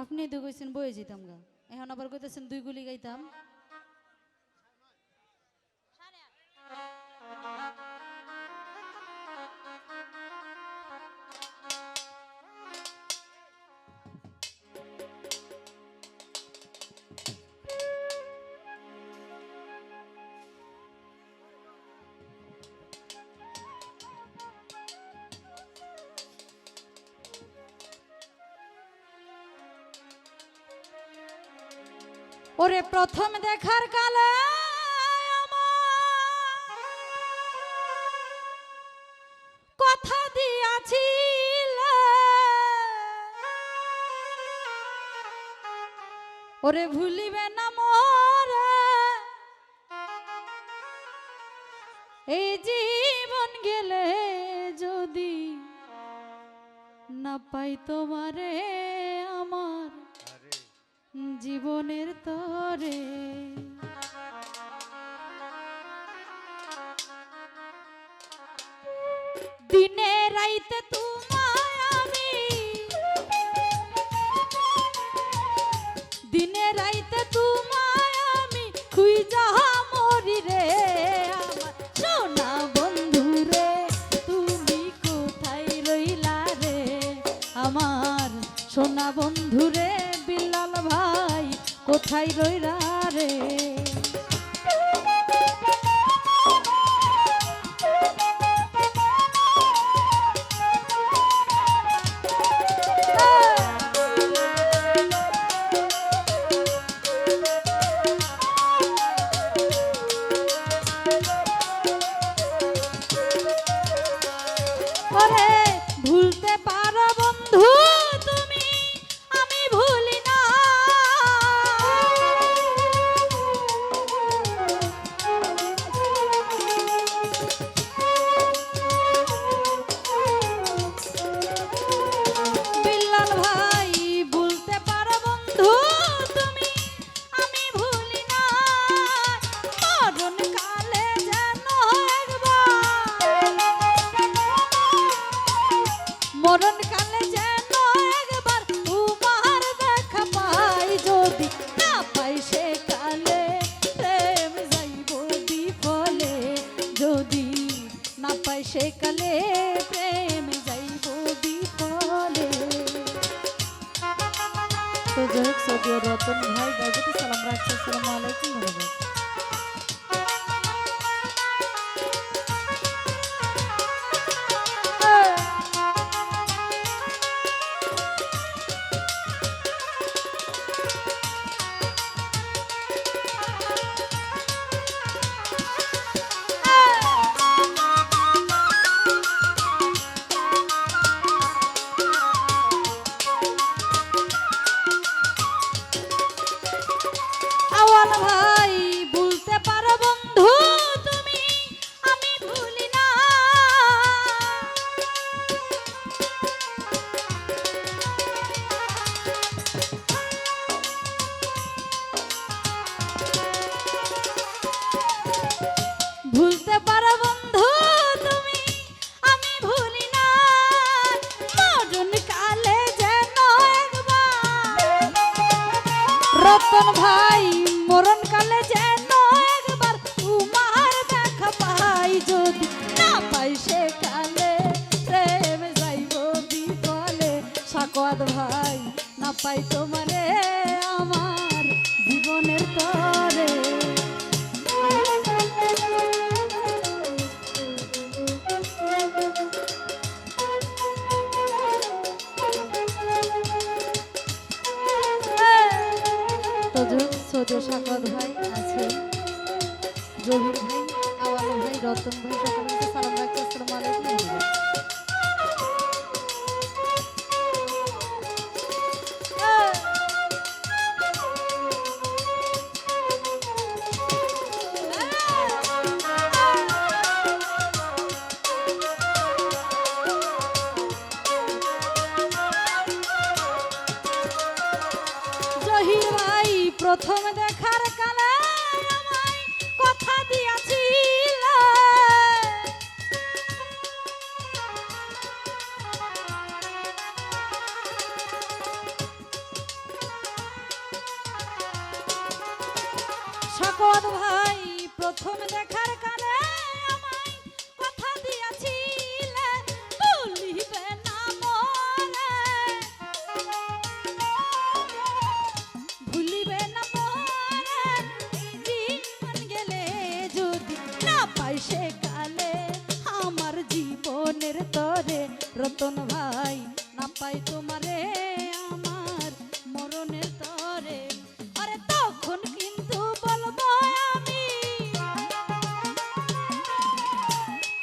আপনি তো কইছেন বয়ে যেতাম গা। এখন আবার কইতেছেন দুই গুলি গাইতাম। ওরে প্রথম দেখার কালে কথা দিয়াছিল। ওরে ভুলিবে না মোরে। এই জীবন গেলে যদি না পাই তোমারে জীবনের তরে। দিনে রাইতে তোমায় আমি। দিনে রাইতে তোমায় আমি। খুঁজা মরি রে সোনা বন্ধু কোথায় রইরা রে? সৌদিও রতন ভাই বাজেতে সালাম রাখছি আসসালামু আলাইকুম ধন্যবাদ আওয়াল সাকওয়াত ভাই, না পাই তোমারে আমার জীবনের তরে। সাকত ভাই আছে। জহির ভাই ভাই, রতন ভাই, সকলকে সালাম রাখছি, আসসালামু আলাইকুম।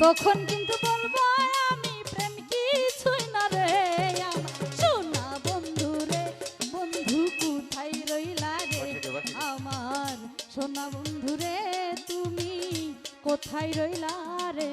তখন কিন্তু বলব আমি প্রেম কিছুই না রে শোনা বন্ধু রে বন্ধু কোথায় রইলা রে? আমার সোনা বন্ধু রে তুমি কোথায় রইলা রে?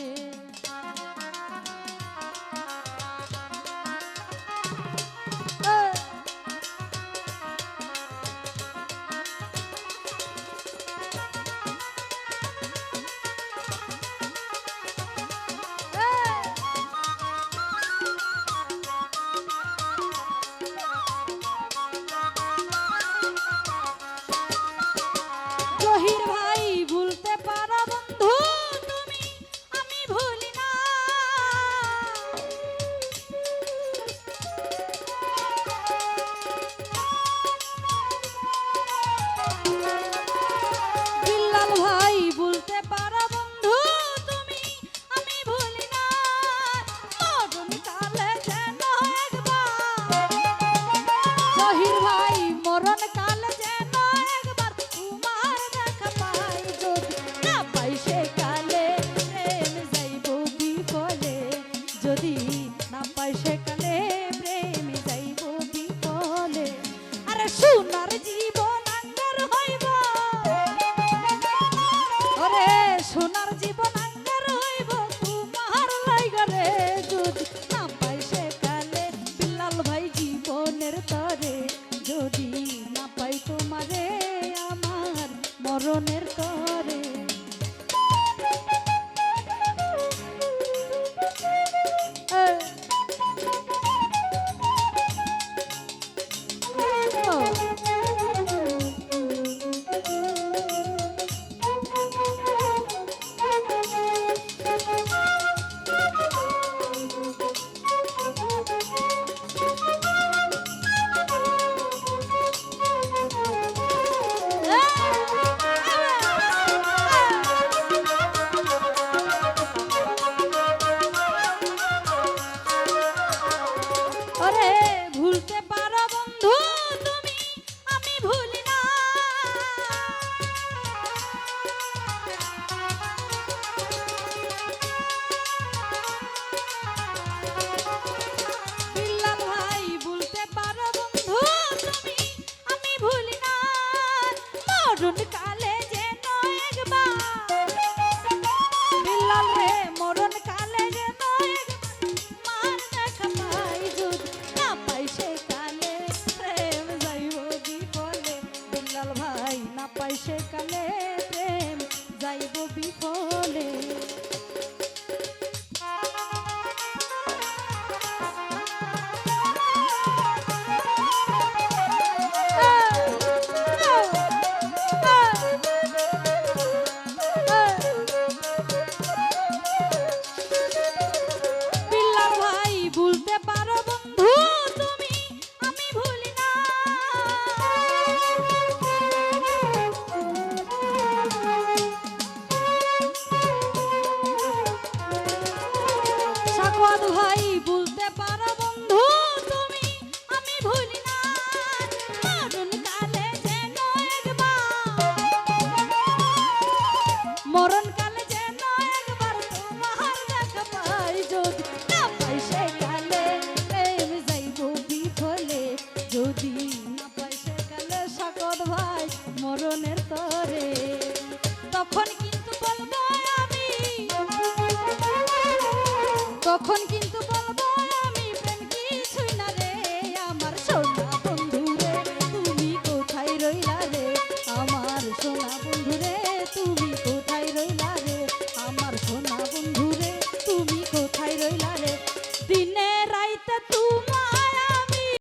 Orang kan.